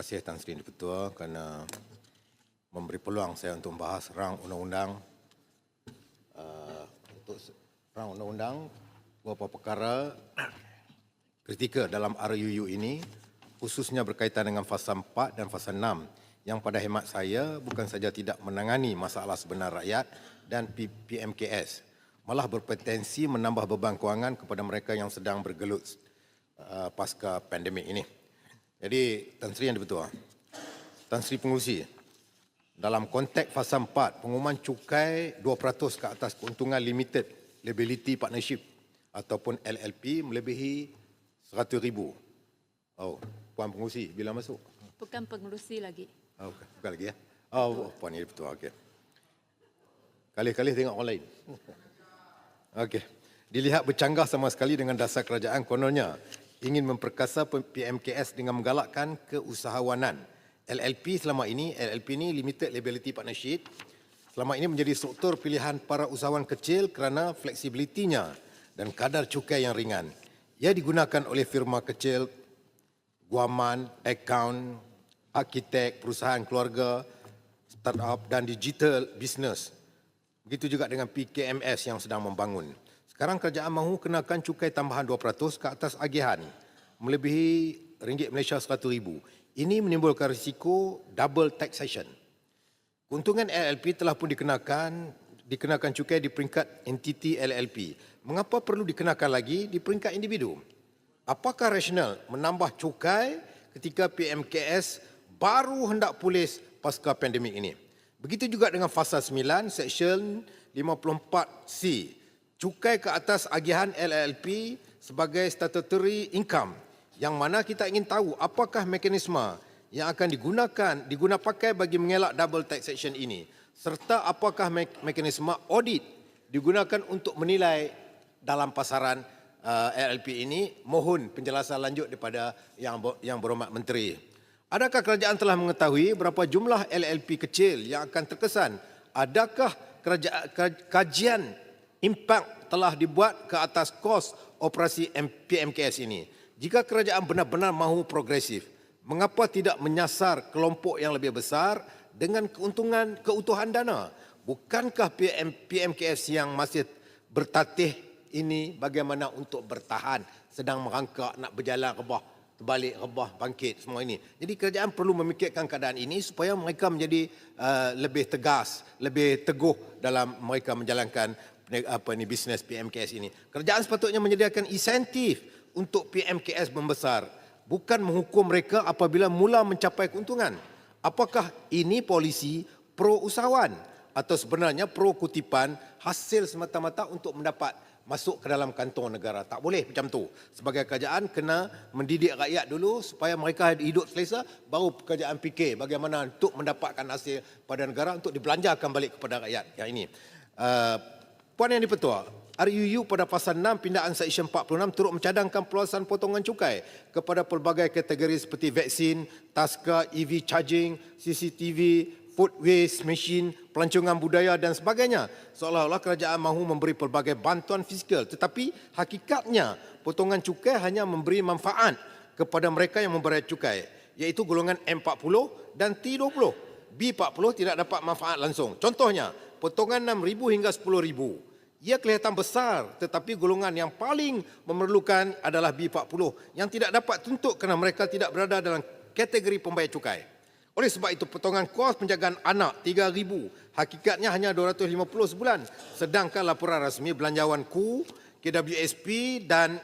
kasih Tan Sri Ketua kerana memberi peluang saya untuk membahas rang undang-undang uh, untuk rang undang-undang beberapa perkara kritikal dalam RUU ini khususnya berkaitan dengan fasa 4 dan fasa 6 yang pada hemat saya bukan saja tidak menangani masalah sebenar rakyat dan PMKS malah berpotensi menambah beban kewangan kepada mereka yang sedang bergelut uh, pasca pandemik ini. Jadi Tan Sri yang dipertua, Tan Sri Pengurusi, dalam konteks fasa 4, pengumuman cukai 2% ke atas keuntungan limited liability partnership ataupun LLP melebihi 100 ribu. Oh, Puan Pengurusi, bila masuk? Bukan pengerusi lagi. Oh, bukan, bukan lagi ya? Oh, Puan ini betul, okey. Kali-kali tengok online. Okey. Dilihat bercanggah sama sekali dengan dasar kerajaan kononnya ingin memperkasa PMKS dengan menggalakkan keusahawanan. LLP selama ini, LLP ini Limited Liability Partnership, selama ini menjadi struktur pilihan para usahawan kecil kerana fleksibilitinya dan kadar cukai yang ringan. Ia digunakan oleh firma kecil, guaman, akaun, arkitek, perusahaan keluarga, startup dan digital business. Begitu juga dengan PKMS yang sedang membangun. Sekarang kerajaan mahu kenakan cukai tambahan 2% ke atas agihan melebihi ringgit Malaysia RM100,000. Ini menimbulkan risiko double taxation. Keuntungan LLP telah pun dikenakan dikenakan cukai di peringkat entiti LLP. Mengapa perlu dikenakan lagi di peringkat individu? Apakah rasional menambah cukai ketika PMKS baru hendak pulih pasca pandemik ini? Begitu juga dengan fasa 9 section 54C. Cukai ke atas agihan LLP sebagai statutory income. Yang mana kita ingin tahu apakah mekanisme yang akan digunakan diguna pakai bagi mengelak double taxation ini. Serta apakah me- mekanisme audit digunakan untuk menilai dalam pasaran uh, LLP ini. Mohon penjelasan lanjut daripada yang yang berhormat menteri. Adakah kerajaan telah mengetahui berapa jumlah LLP kecil yang akan terkesan? Adakah kerajaan kaj- kajian impak telah dibuat ke atas kos operasi PMKS ini jika kerajaan benar-benar mahu progresif mengapa tidak menyasar kelompok yang lebih besar dengan keuntungan keutuhan dana? Bukankah PM, PMKS yang masih bertatih ini bagaimana untuk bertahan sedang merangkak nak berjalan rebah terbalik rebah bangkit semua ini. Jadi kerajaan perlu memikirkan keadaan ini supaya mereka menjadi uh, lebih tegas, lebih teguh dalam mereka menjalankan apa ni bisnes PMKS ini. Kerajaan sepatutnya menyediakan insentif untuk PMKS membesar bukan menghukum mereka apabila mula mencapai keuntungan. Apakah ini polisi pro usahawan atau sebenarnya pro kutipan hasil semata-mata untuk mendapat masuk ke dalam kantong negara. Tak boleh macam tu. Sebagai kerajaan kena mendidik rakyat dulu supaya mereka hidup selesa baru kerajaan fikir bagaimana untuk mendapatkan hasil pada negara untuk dibelanjakan balik kepada rakyat. Yang ini. Uh, Puan Yang Dipertua, RUU pada fasa 6 pindaan Seksyen 46 turut mencadangkan peluasan potongan cukai kepada pelbagai kategori seperti vaksin, taska, EV charging, CCTV, food waste machine, pelancongan budaya dan sebagainya. Seolah-olah kerajaan mahu memberi pelbagai bantuan fizikal tetapi hakikatnya potongan cukai hanya memberi manfaat kepada mereka yang membayar cukai iaitu golongan M40 dan T20. B40 tidak dapat manfaat langsung. Contohnya, potongan 6,000 hingga 10,000 ia kelihatan besar tetapi golongan yang paling memerlukan adalah B40 yang tidak dapat tuntut kerana mereka tidak berada dalam kategori pembayar cukai. Oleh sebab itu potongan kos penjagaan anak 3000 hakikatnya hanya 250 sebulan sedangkan laporan rasmi belanjawan KU, KWSP dan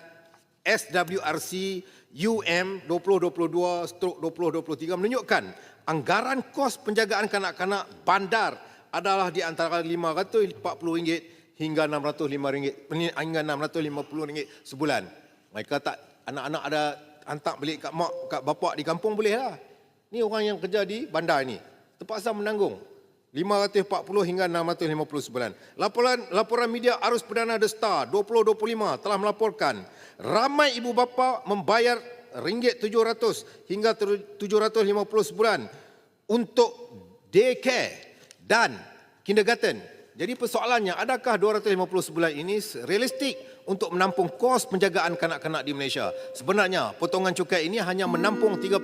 SWRC UM 2022-2023 menunjukkan anggaran kos penjagaan kanak-kanak bandar adalah di antara RM540 hingga RM605 hingga RM650 sebulan. Mereka tak anak-anak ada hantar balik kat mak kat bapak di kampung boleh lah. Ni orang yang kerja di bandar ni terpaksa menanggung 540 hingga 650 sebulan. Laporan laporan media arus perdana The Star 2025 telah melaporkan ramai ibu bapa membayar ringgit 700 hingga 750 sebulan untuk daycare dan kindergarten. Jadi persoalannya adakah 250 sebulan ini realistik untuk menampung kos penjagaan kanak-kanak di Malaysia. Sebenarnya, potongan cukai ini hanya menampung 30%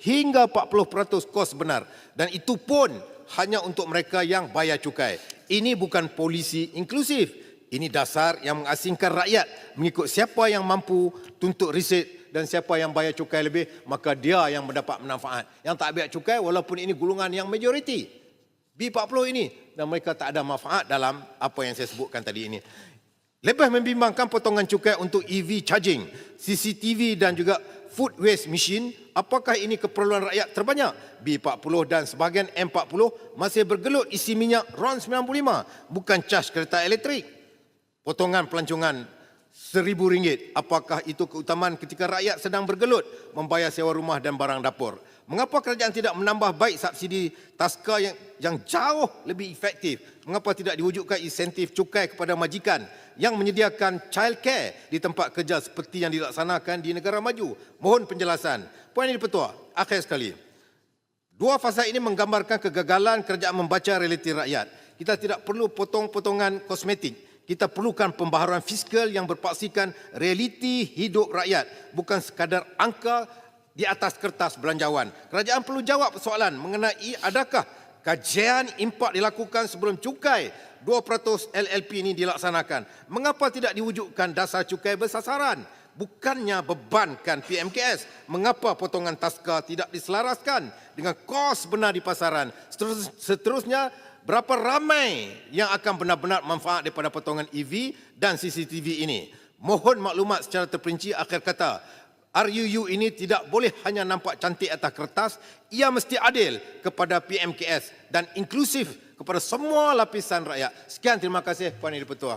hingga 40% kos benar. Dan itu pun hanya untuk mereka yang bayar cukai. Ini bukan polisi inklusif. Ini dasar yang mengasingkan rakyat mengikut siapa yang mampu tuntut riset dan siapa yang bayar cukai lebih, maka dia yang mendapat manfaat. Yang tak bayar cukai walaupun ini golongan yang majoriti. B40 ini dan mereka tak ada manfaat dalam apa yang saya sebutkan tadi ini. Lebih membimbangkan potongan cukai untuk EV charging, CCTV dan juga food waste machine, apakah ini keperluan rakyat terbanyak? B40 dan sebahagian M40 masih bergelut isi minyak RON 95, bukan cas kereta elektrik. Potongan pelancongan RM1,000, apakah itu keutamaan ketika rakyat sedang bergelut membayar sewa rumah dan barang dapur? Mengapa kerajaan tidak menambah baik subsidi taska yang, yang jauh lebih efektif? Mengapa tidak diwujudkan insentif cukai kepada majikan yang menyediakan child care di tempat kerja seperti yang dilaksanakan di negara maju? Mohon penjelasan. Puan Yang Dipertua, akhir sekali. Dua fasa ini menggambarkan kegagalan kerajaan membaca realiti rakyat. Kita tidak perlu potong-potongan kosmetik. Kita perlukan pembaharuan fiskal yang berpaksikan realiti hidup rakyat. Bukan sekadar angka di atas kertas belanjawan. Kerajaan perlu jawab soalan mengenai adakah kajian impak dilakukan sebelum cukai 2% LLP ini dilaksanakan. Mengapa tidak diwujudkan dasar cukai bersasaran? Bukannya bebankan PMKS. Mengapa potongan taska tidak diselaraskan dengan kos benar di pasaran? Seterus, seterusnya, berapa ramai yang akan benar-benar manfaat daripada potongan EV dan CCTV ini? Mohon maklumat secara terperinci akhir kata. RUU ini tidak boleh hanya nampak cantik atas kertas, ia mesti adil kepada PMKS dan inklusif kepada semua lapisan rakyat. Sekian terima kasih Puan Yang Dipertua.